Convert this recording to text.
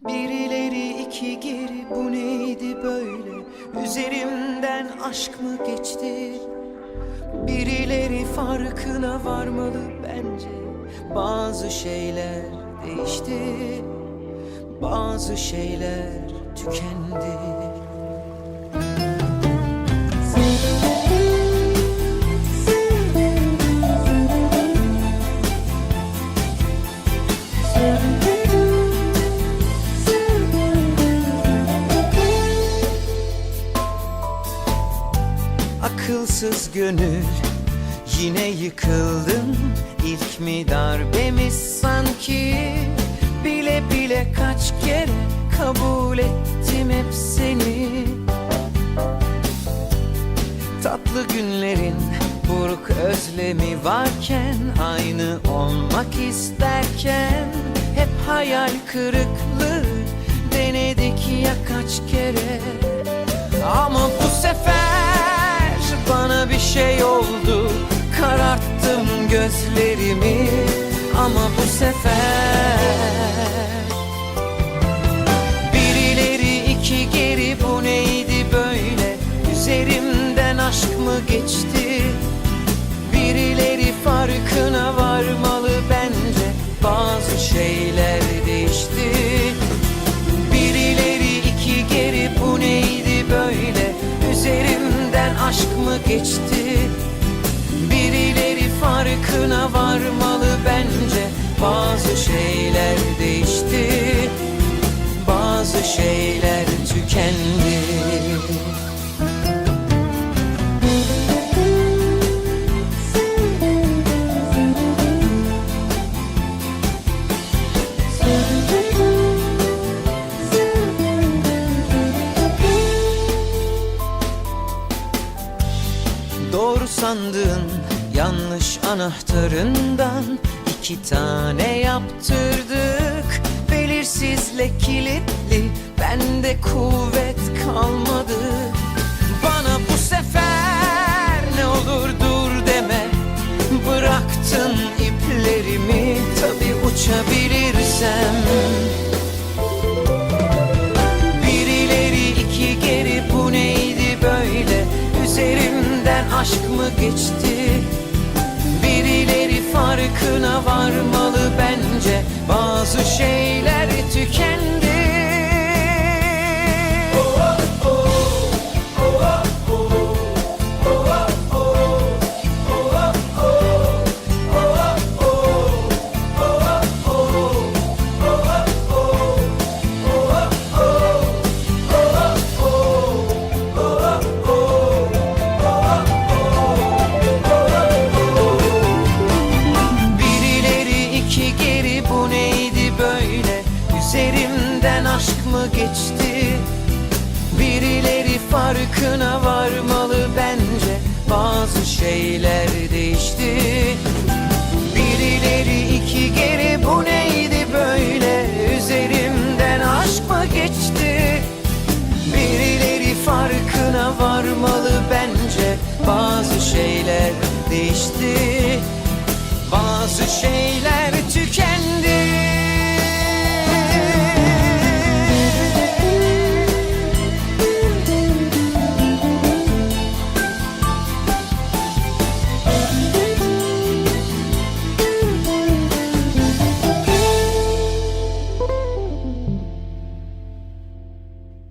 Birileri iki geri bu neydi böyle? Üzerimden aşk mı geçti? Birileri farkına varmalı bence. Bazı şeyler değişti Bazı şeyler tükendi Akılsız gönül yine yıkıldım. İlk mi darbemiz sanki? Bile bile kaç kere kabul ettim hep seni. Tatlı günlerin buruk özlemi varken Aynı olmak isterken Hep hayal kırıklığı denedik ya kaç kere. Ama bu sefer gözlerimi ama bu sefer Birileri iki geri bu neydi böyle? Üzerimden aşk mı geçti? Birileri farkına varmalı bence. Bazı şeyler değişti. Birileri iki geri bu neydi böyle? Üzerimden aşk mı geçti varmalı bence. Bazı şeyler değişti Bazı şeyler tükendi. Doğru sandığın yanlış anahtarından iki tane yaptırdık. Belirsizle kilitli bende kuvvet kalmadı. Bana bu sefer ne olur dur deme. Bıraktın iplerimi tabi uçabilirsem. Birileri iki geri bu neydi böyle? Üzerimden aşk mı geçti Birileri farkına varmalı bence. Bazı şeyler Senden aşk mı geçti? Birileri farkına varmalı bence. Bazı şeyler değişti. Birileri iki geri bu neydi böyle? Üzerimden aşk mı geçti? Birileri farkına varmalı bence. Bazı şeyler değişti. Bazı şeyler